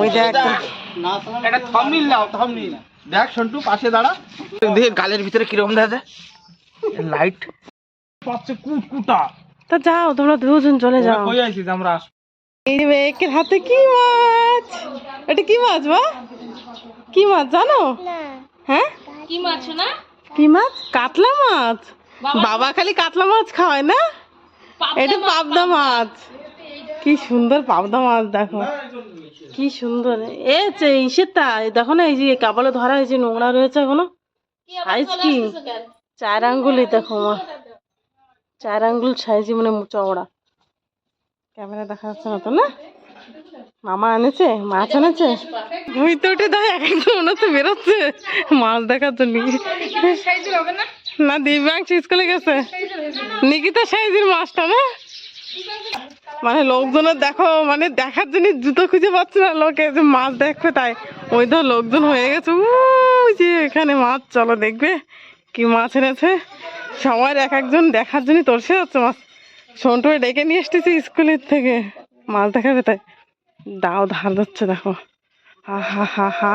ওই দেখ একটা থামনিল নাও থামনিল দেখ সন্টু পাশে দাঁড়া। দেখে গালের ভিতরে কীরকম দেখা যায় লাইট পাচ্ছে তা যাও তোমরা দুজন চলে যাও। কই আইছিস আমরা এই মেয়েকের হাতে কি মাছ? এটা কি মাছ বা কি মাছ জানো? হ্যাঁ? কি মাছ না কি মাছ? কাতলা মাছ। বাবা। খালি কাতলা মাছ খাওয়ায় না? এটা পাবদা। মাছ। কি সুন্দর পাবদা মাছ দেখো। কি সুন্দর। এ ইসেরটা দেখো না এই যে কাবালে ধরা হয়েছে নোংরা রয়েছে এখনও। সাইজ কি? চার আঙ্গুলই দেখো মা। চার আঙ্গুল সাইজই মানে চওড়া। ক্যামেরা দেখা যাচ্ছে না তো না? মামা এনেছে মাছ এনেছে? ওই তো ওটা দেখ এক একদম মনে হচ্ছে বেরোচ্ছে। মাছ দেখার জন্য। না? দিব্যাংশ স্কুলে গেছে। নিকিতা সাইজের মাছটা না? মানে লোকজনের দেখো মানে দেখার জন্য জুতো খুঁজে পাচ্ছে না লোকে, যে মাছ দেখবে তাই। ওই তো লোকজন হয়ে গেছে যে এখানে মাছ, চলো দেখবে কি মাছ এনেছে। সবার এক একজন দেখার জন্য তরসে যাচ্ছে মাছ। সন্টু ডেকে নিয়ে এসতেছি স্কুলের থেকে। মাছ দেখাবে তাই। দাও, ধার দিচ্ছে দেখো। হা হা হা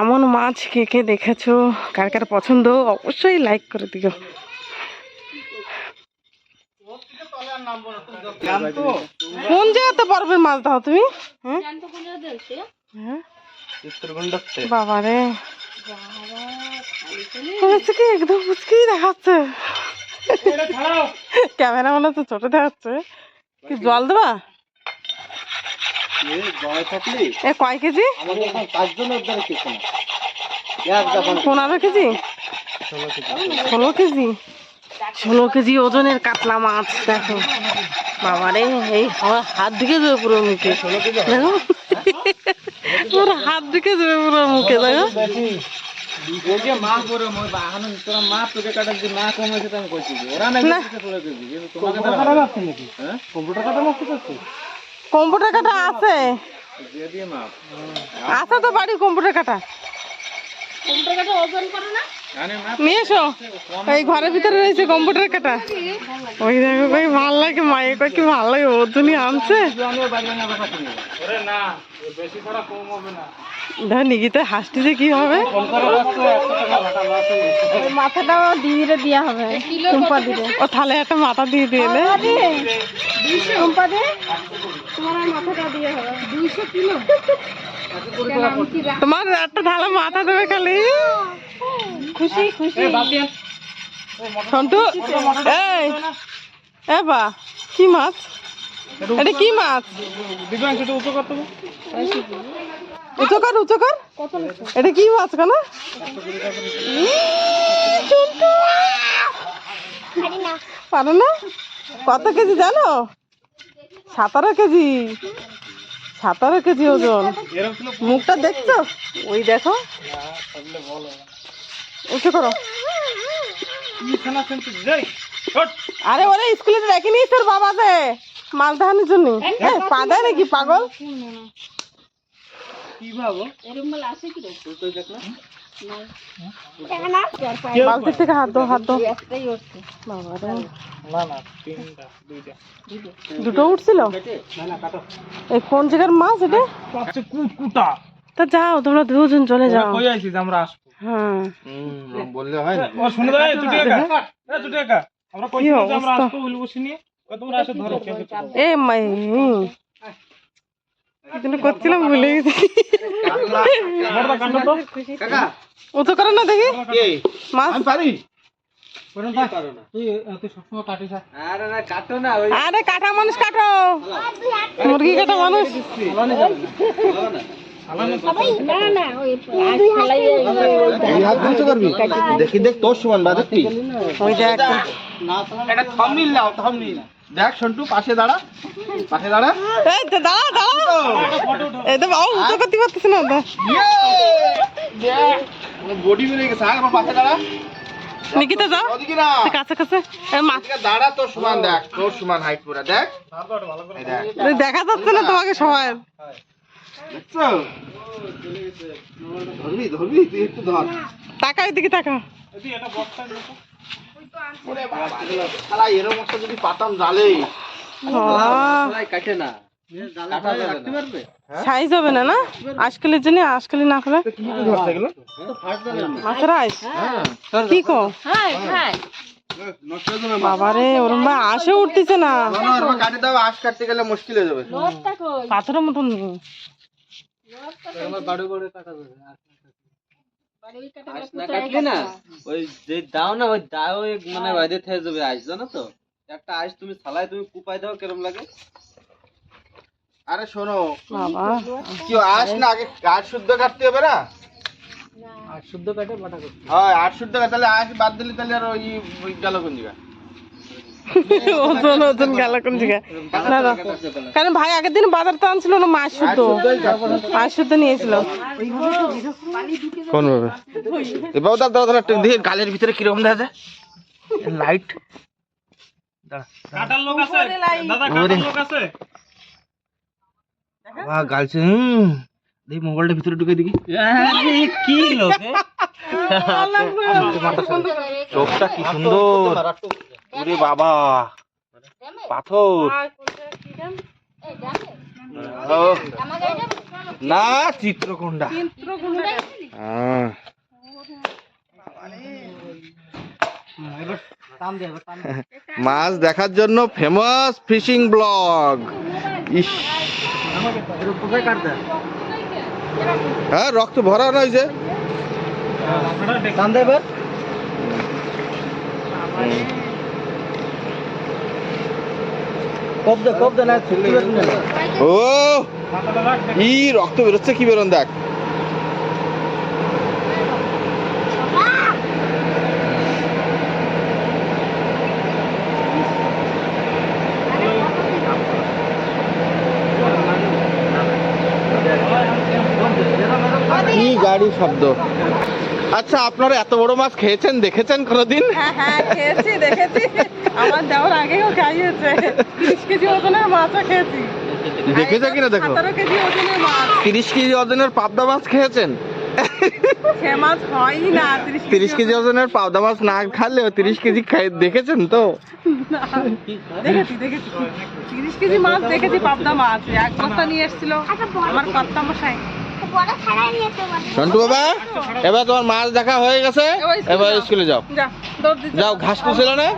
এমন মাছ কে কে দেখেছ? কার কার পছন্দ? অবশ্যই লাইক করে দিও। কোন জায়গাতে পারবে মাছ দাও তুমি? হ্যাঁ? হ্যাঁ? বাবারে। হয়েছে কি? একদম মুচকি দেখাচ্ছে? ক্যামেরা মনে হচ্ছে ছোট দেখাচ্ছে। কি জল দেবা? এ কয় কেজি? পনেরো কেজি। ষোলো কেজি? ষোলো কেজি ওজনের কাতলা মাছ, দেখো। বাবারে, এই আমার হাত দিকে যাবে পুরো মুখে। দেখো। পুরো হাত দিকে যাবে পুরো মুখে, দেখো। কম্পিউটার কাটা আছে। আছে তো বাড়ি কম্পিউটার কাটা। এই ঘরের ভিতরে রয়েছে কম্পিউটার কাটা। ওই দেখো কই ভালো লাগে মায়ে কই কি ভালো লাগে ওজনই আনছে। হবে না। ধর নিকিতে হাসতেছে কি হবে? কম করে রাখছো 100 টাকা ভাটা লস গেছে। মাথাটাও দিয়ে দেওয়া হবে টুম্পা দিলে। ও তাহলে একটা মাথা দিয়ে দিলে টুম্পা দিয়ে তোমার মাথাটা দিয়ে হবে দুইশো কিলো। তোমার একটা ঢালা মাথা দেবে খালি। খুশি খুশি। সন্টু এই এ বা কি মাছ? এটা কি মাছ? উঁচু কর উঁচু কর এটা কি মাছ কেন? পারো না? কত কেজি জানো? সতেরো কেজি। সতেরো কেজি ওজন। মুখটা দেখছ? ওই দেখো। উঁচু করো। কি আরে ওরে স্কুলে নিয়েছে ওর বাবা যে। মাল দেখানোর জন্য। এ, পা দেয় নাকি পাগল? কি ভাবো? বালতির থেকে হাত দো হাত দো বাবা রে। না না তিনটা দুইটা। দুটো উঠছিল? এই কোন জায়গার মাছ এটা? কুটকুটা। তা যাও তোমরা দুজন চলে যাও। কই আইছিস? আমরা আসব। হ্যাঁ। বললে হয় না। ও শুনে দাও ছুটি একা। এ ছুটি একা। আমরা কই আমরা আসব বলি বসে তোমরা এসে ধরো এ মাই। করছিলাম ভুলে গেছি। কাটো তো করো না দেখি। মাছ। পারি? আরে না কাটো না মানুষ কাটো। মুরগি কাটা মানুষ। দেখি দেখ তোর সমান ওই দেখ। নাও থামনিল দেখ সন্টু পাশে দাঁড়া। পাশে দাঁড়া। এই তো দাঁড়া দাঁড়া। এই তো। বাবা উঁচু করতে পারতেছে না তো বডি বেড়ে গেছে। আর আমার পাশে দাঁড়া। নিকিতা যাও। কাছে কাছে। দাঁড়া তোর সমান দেখ তোর সমান হাইট পুরা দেখ। দেখ। যাচ্ছে না তোমাকে সবাই। দেখছ? ধরবি ধরবি তুই একটু ধর। টাকা এদিকে টাকা ওরে বাবা শালা এরকম একটা যদি পাতাম জালে হ্যাঁ কাটে না। সাইজ হবে না না? আজকালের জন্য আজকালি না খেলে কি কি ধরছে এগুলো মাছের আইস? কি কো? বাবারে ওরম ভাই আসে উঠতেছে না। আশ কাটতে গেলে মুশকিল হয়ে যাবে। পাথরের মতন। কাটলি না? ওই যে দাও না ওই দাও মানে বাইরে থেকে যাবে আইস জানো তো? একটা আইস তুমি তুমি কুপাই দাও কেরম লাগে? আরে শোনো কি না আগে আট শুদ্ধ কাটতে হবে না? আর শুদ্ধ কাটে বাটা করতে হয় আট শুদ্ধ কাটতে তাহলে আস বাদ দিলে তাহলে আর ওই ওই গেল কোন জায়গা ওজন ওজন গেল কোন জায়গায়? না না। কারণ ভাই আগের দিন বাজার তো আনছিল না মাছ শুদ্ধ। মাছ শুদ্ধ নিয়েছিল। কোন ভাবে? এবার দাদা দাদা দাদা দেখি গালের ভিতরে কীরকম দেখা যায়। লাইট কাটার লোক আছে। দাদা কাটার লোক আছে। বাহ গালছে হুম। দেখি মোবাইলটা ভিতরে ঢুকে দেখি। কি লোকে চোখটা কি সুন্দর। ওরে বাবা পাথর। না চিত্রকোন্ডা হ্যাঁ। মাছ দেখার জন্য ফেমাস ফিশিং ব্লগ ইস। হ্যাঁ রক্ত ভরা নয় যে। টান দে এবার না। ও ই রক্ত বেরোচ্ছে কি বেরোন দেখ। কি গাড়ি শব্দ। আচ্ছা আপনারা এত বড় মাছ খেয়েছেন দেখেছেন কোনোদিন? হ্যাঁ হ্যাঁ খেয়েছি দেখেছি। আমার দেওয়ার আগেও খাইয়েছে। তিরিশ কেজি ওজনের মাছও খেয়েছি। দেখেছ কিনা দেখো? সতেরো কেজি ওজনের মাছ। তিরিশ কেজি ওজনের পাবদা মাছ খেয়েছেন? সে মাছ হয়ই না তিরিশ তিরিশ কেজি ওজনের পাবদা মাছ না খালেও তিরিশ কেজি খাই দেখেছেন তো? দেখেছি দেখেছি। তিরিশ কেজি মাছ দেখেছি পাবদা মাছ। এক বস্তা নিয়ে এসেছিল আমার কর্তা মশাই। সন্টু বাবা এবার তোমার মাছ দেখা হয়ে গেছে এবার স্কুলে যাও। যা দৌড় দিতে। যাও ঘাস তুলছিল না?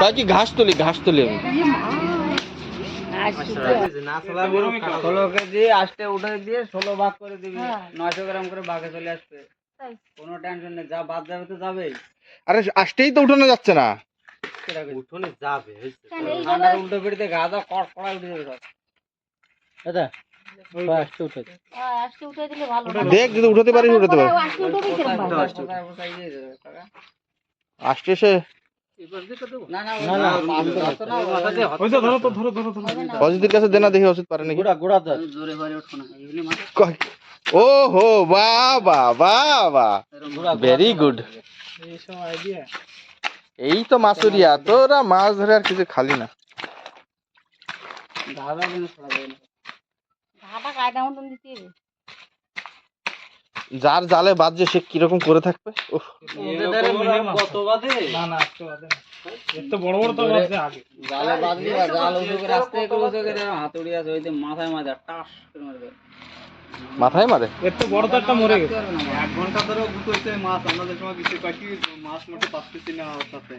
তাই কি ঘাস তুলি ঘাস তুলি আমি। ষোলো কেজি আষ্টে উঠে দিয়ে ষোলো ভাগ করে দিবি নয়শো গ্রাম করে বাঘে চলে আসবে। কোনো টেনশন নেই যা বাদ যাবে তো যাবেই। আরে আসতেই তো উঠানো যাচ্ছে না। উঠোনে যাবে ঠান্ডার উল্টো পিড়িতে গা দা উঠে যাবে দাদা দেখ যদি উঠাতে পারিস পারিস। আসতে অজিতের কাছে দেনা দেখি ওষুধ পারে নাকি? গোড়া গোড়া ধর। জোরে বাড়ি উঠো না এগুলি মাথা কয়- ও হো ভেরি গুড এই তো মাসুরিয়া তোরা মাছ ধরে আর কিছু খালি না। না যার জালে বাজছে সে কীরকম করে থাকবে? কত বাদে না না বাদে না। বড় বড় তো আছে আগে। জালে বাদলি বা জাল উঁচু করে আস্তে করে উঁচু করে হাতুড়ি আছে ওই মাথায় মাথায় টাস করে মারবে। মাথায় মারে? এর তো বড় তো একটা মরে গেছে। এক ঘণ্টা ধরে গুটোইছে মাছ আমাদের সময় কিছু কাটি মাছ মোটে পাচ্ছি না ওর সাথে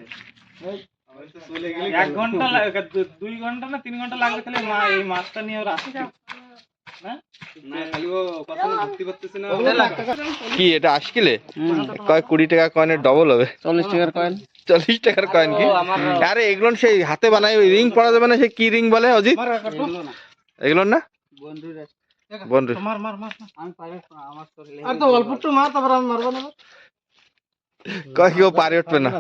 চলে গেলে এক ঘণ্টা লাগে দুই ঘণ্টা না তিন ঘণ্টা লাগবে তাহলে মা- এই মাছটা নিয়ে ওরা আসছে। কি এটা আশকিলে? কয় কুড়ি টাকা কয়েনের ডবল হবে? চল্লিশ টাকার কয়েন চল্লিশ টাকার কয়েন কি? আরে এগুলো সেই হাতে বানায় ওই রিং পরা যাবে না সে কি রিং বলে অজিত? এগুলো না? বন্ধুরা বন্ধু মার মার মার আমি পারে আমার শরীরে আর তো অল্প একটু মার তারপর আমি মারবো না। কয় কেউ পারে উঠবে না?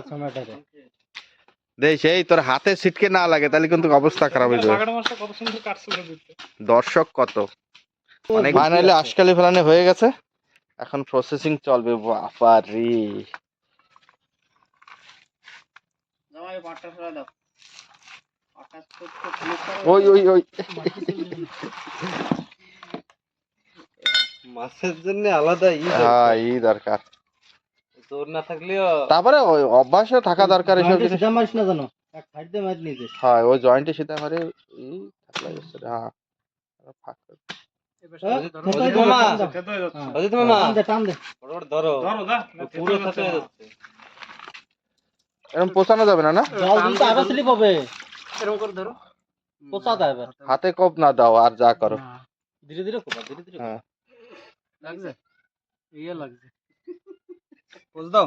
দেখ সেই তোর হাতে ছিটকে না লাগে তাহলে কিন্তু অবস্থা খারাপ হয়ে যাবে। দর্শক কত? ফাইনালি আশকালি ফেলানো হয়ে গেছে। এখন প্রসেসিং চলবে বাবা রে জামাই পাটটা সরা দাও। পাটটা খুব খুব ক্লিক করো ওই ওই। ওই মাছের জন্য আলাদা ই হ্যাঁ এই দরকার জোর না থাকলেও তারপরে ওই অভ্যাসও থাকা দরকার এসব জিনিস মাছ না জানো? এক সাইড দিয়ে মাছ নিয়েছে হ্যাঁ ওই জয়েন্টে সেটা আমারে থাকলে হ্যাঁ। এরকম পোষানো যাবে না না? এরকম করে ধরো। হাতে। কপ না দাও আর যা করো। ধীরে ধীরে কোপা ধীরে ধীরে হ্যাঁ। লাগছে? ইয়ে লাগছে। পোজ দাও।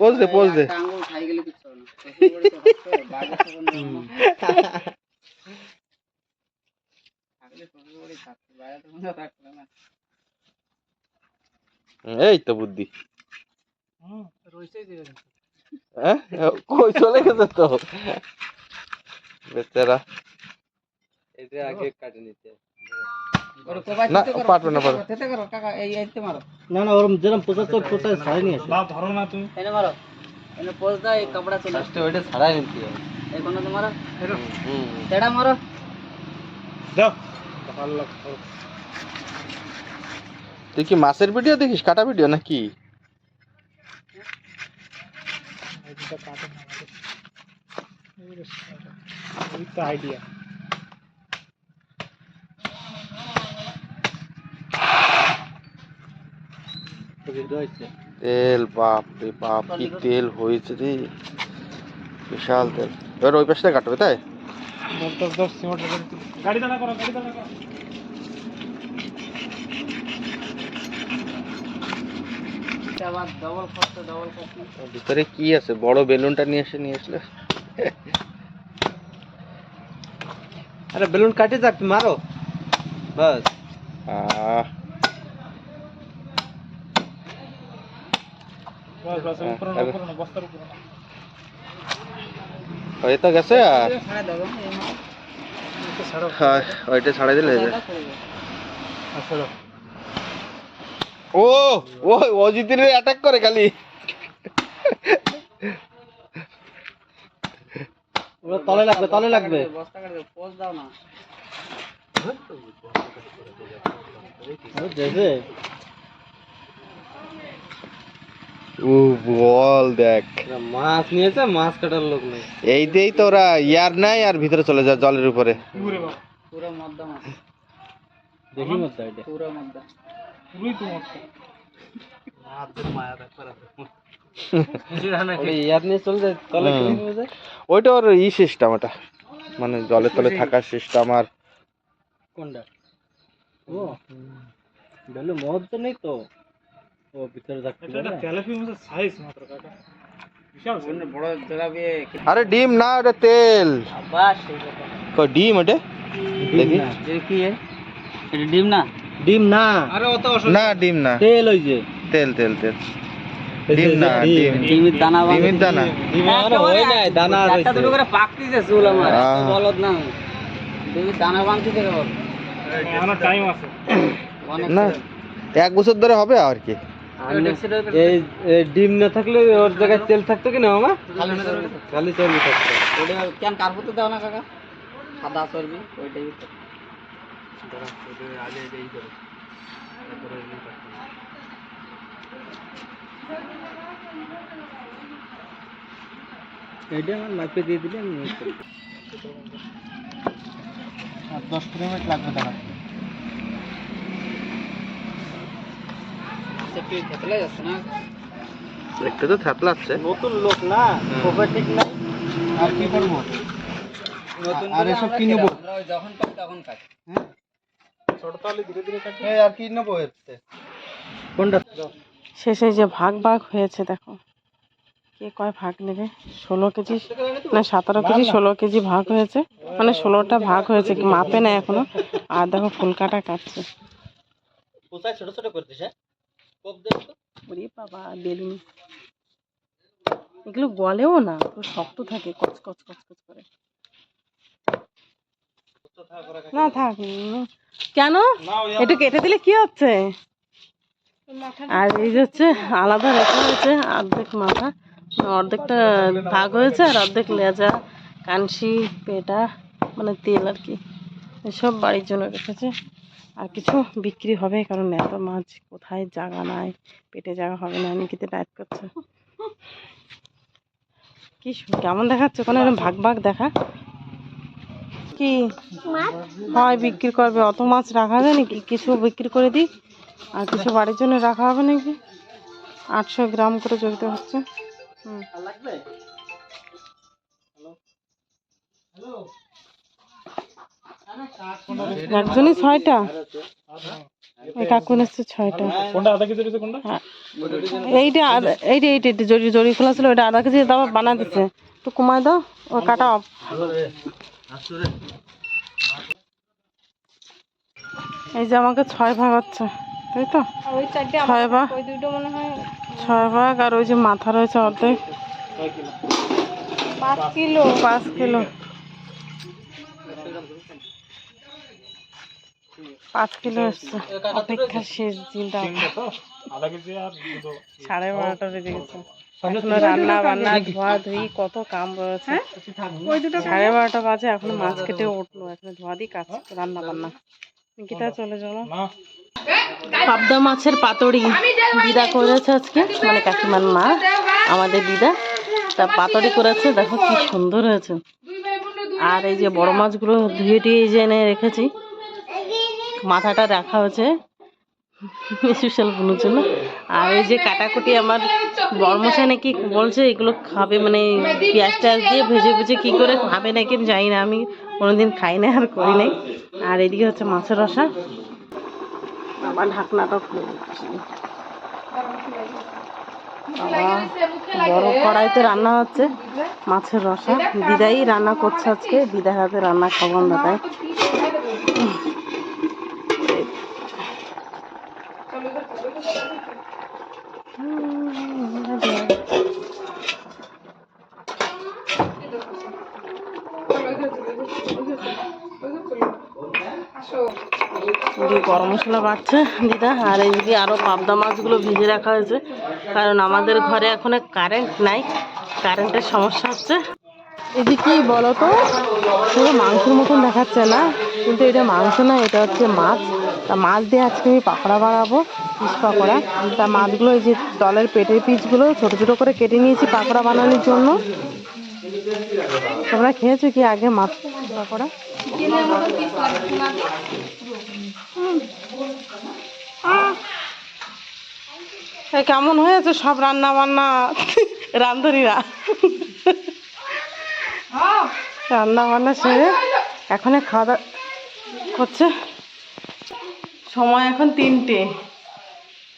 পোজ দে পোজ দে। আঙ্গুল খাই গেলে কিছু না এই তো বুদ্ধি হুম, রয়েছেই ধীরে ধীরে। হ্যাঁ কই চলে গেছে তো বেচারা এটা আগে কাটে নিতে ওরে কোপাই না, থেতে করো, পারবে না, থেতে করো, পারবে। থেতে করো, কাকা, এই এইতে মারো। দা ধরো না তুমি এনে মারো। এনে পোজ দাও, এই কাপড়া চলে আসছে। এই কোনাতে মারো। তেড়া মারো। দাও তুই কি মাছের ভিডিও দেখিস কাটা ভিডিও নাকি? আইডিয়া তেল বাপ রে বাপ কি তেল হয়েছে রে। বিশাল তেল। এবার ওই পাশে কাটবে তাই? দশ দশ দশ। সিমেন্টের গাড়ি দাঁড়া করো গাড়ি দাঁড়া করো। এটা আবার double খরচা, double খরচা। ভিতরে কি আছে? বড় বেলুনটা নিয়ে এসে নিয়ে আসলে আরে বেলুন কাটে যাক মারো। বাস। বাস বাস উপরে উপরে বস্তার উপরে হয়ে তো গেছে আর? হ্যাঁ, ওইটা ছাড়াই দিলে ও ও অজিতের অ্যাটাক করে খালি। তলে লাগবে তলে লাগবে। বস্তা কাটবে পোজ দাও না ও বল দেখ। মাছ নিয়েছে মাছ কাটার লোক নেই। এই দিয়েই তো ওরা ইয়ার নাই আর ভিতরে চলে যায় জলের উপরে। পুরে বাবা। পুরো মদ্দা মাছ। দেখি মদ্দা এটা। পুরো মদ্দা। পুরোই তো যায় ওইটা ওর ই সিস্টেম ওটা। মানে জলের তলে থাকার সিস্টেম আর। কোনটা? ও। বেলু মদ তো নেই তো। ও ভিতরে থাকতে এটা তেলাপি মাছের সাইজ মাত্র কাকা। বিশাল। বড় জলাবে আরে ডিম না ওটা তেল। বাস কই ডিম ওটা দেখি। কি এটা ডিম না? ডিম না। আরে অত না ডিম না। তেল ওই যে। তেল তেল তেল। ডিম না ডিম। ডিমের দানা ডিমের দানা। হয় নাই দানা একটা দুটো করে পাকতিছে চুল আমার। বলদ না। ডিমের দানা বানতে থেকে বল টাইম আছে। না এক বছর ধরে হবে আর কি। এই ডিম না থাকলে ওর জায়গায় তেল থাকতো কি না মামা? খালি চর্বি থাকতো। ওটা কেন কার্পতে দাও না কাকা? সাদা চর্বি ওইটাই এইটা আমার মাপে দিয়ে দিলে আমি দশ মিনিট লাগবে দাঁড়া একটু না? তো নতুন লোক না খবর ঠিক নাই। আর কি করব? নতুন আর এসব কি নেব? যখন পাই তখন কাটি ছোট তাহলে ধীরে ধীরে কাটবে। আর কি নেব এর কোনটা? শেষে যে ভাগ ভাগ হয়েছে দেখো। কে কয় ভাগ নেবে? ষোলো কেজি না সতেরো কেজি ষোলো কেজি ভাগ হয়েছে। মানে ষোলোটা ভাগ হয়েছে মাপে না এখনও। আর দেখো ফুল কাটা কাটছে। কোথায়? ছোট ছোট করতিস হ্যাঁ? ওরে বাবা, বেলুন। এগুলো গলেও না, পুরো শক্ত থাকে, কচ কচ কচ কচ করে। না, থাক কেন? এটা কেটে দিলে কি হচ্ছে? আর এই হচ্ছে, আলাদা রেখা হয়েছে, অর্ধেক মাথা, অর্ধেকটা ভাগ হয়েছে আর অর্ধেক লেজা, কানসি, পেটা মানে তেল আর কি। এসব বাড়ির জন্য রেখেছে। আর কিছু বিক্রি হবে, কারণ এত মাছ কোথায় জায়গা নাই, পেটে জায়গা হবে না, নিকিতে টাইপ করছে। কি কেমন দেখাচ্ছে? ওখানে এরকম ভাগ ভাগ দেখা? কি? হয় বিক্রি করবে, অত মাছ রাখা যায় নাকি? কিছু বিক্রি করে দিই, আর কিছু বাড়ির জন্য রাখা হবে নাকি? আটশো গ্রাম করে চলতে হচ্ছে। হুম। একজনই ছয়টা? এই কাকুন এসছে ছয়টা। এইটা এইটা এইটা এইটা জরি খোলা ছিল ওইটা আধা কেজি দাও বানা দিচ্ছে একটু কমায় দাও ও কাটা অফ। এই যে আমাকে ছয় ভাগ হচ্ছে তাই তো? ছয় ভাগ। ছয় ভাগ আর ওই যে মাথা রয়েছে অর্ধেক। পাঁচ কিলো। পাঁচ কিলো। পাঁচ কিলো এসছে। অপেক্ষা শেষ দিনটা। সাড়ে বারোটা বেজে গেছে। এখনও রান্না বান্না ধোয়া ধুই কত কাম রয়েছে। সাড়ে বারোটা বাজে এখনও মাছ কেটে উঠল। এখনও ধোয়া দিই কাজ রান্না বান্না। গীতা চলে চলো। পাবদা মাছের পাতড়ি দিদা করেছে আজকে মানে কাকিমার মা আমাদের দিদা। তা পাতড়ি করেছে দেখো কি সুন্দর হয়েছে। আর এই যে বড় মাছগুলো ধুয়ে টুয়ে এনে রেখেছি মাথাটা রাখা হয়েছে স্পেশাল বুনুর জন্য। আর এই যে কাটাকুটি আমার বর্মশা নাকি বলছে, এগুলো খাবে মানে পেঁয়াজ টেয়াজ দিয়ে ভেজে ভেজে কী করে খাবে নাকি জানি না, আমি কোনোদিন খাই না আর করি নাই। আর এদিকে হচ্ছে মাছের রসা। আবার ঢাকনাটা খুলে দিচ্ছি। বড় কড়াইতে রান্না হচ্ছে মাছের রসা। দিদাই রান্না করছে আজকে, দিদার হাতে রান্না খাব আমরা তাই। গরম মশলা বাড়ছে, দিদা। আর এইদিকে আরও পাবদা মাছগুলো ভিজে রাখা হয়েছে, কারণ আমাদের ঘরে এখন কারেন্ট নাই কারেন্টের সমস্যা হচ্ছে। এদিকে বলো তো পুরো মাংসের মতন দেখাচ্ছে না, কিন্তু এটা মাংস না, এটা হচ্ছে মাছ। তা মাছ দিয়ে আজকে আমি পাকোড়া বানাবো পিস পাকোড়া তা মাছগুলো এই যে তলের পেটের পিসগুলো ছোটো ছোটো করে কেটে নিয়েছি পাকোড়া বানানোর জন্য। তোমরা খেয়েছো কি আগে মাছ পাকোড়া কেমন হয়েছে সব রান্না বান্না? রান্ধনীরা। রান্না বান্না সেরে এখন খাওয়া দাওয়া করছে। সময় এখন তিনটে।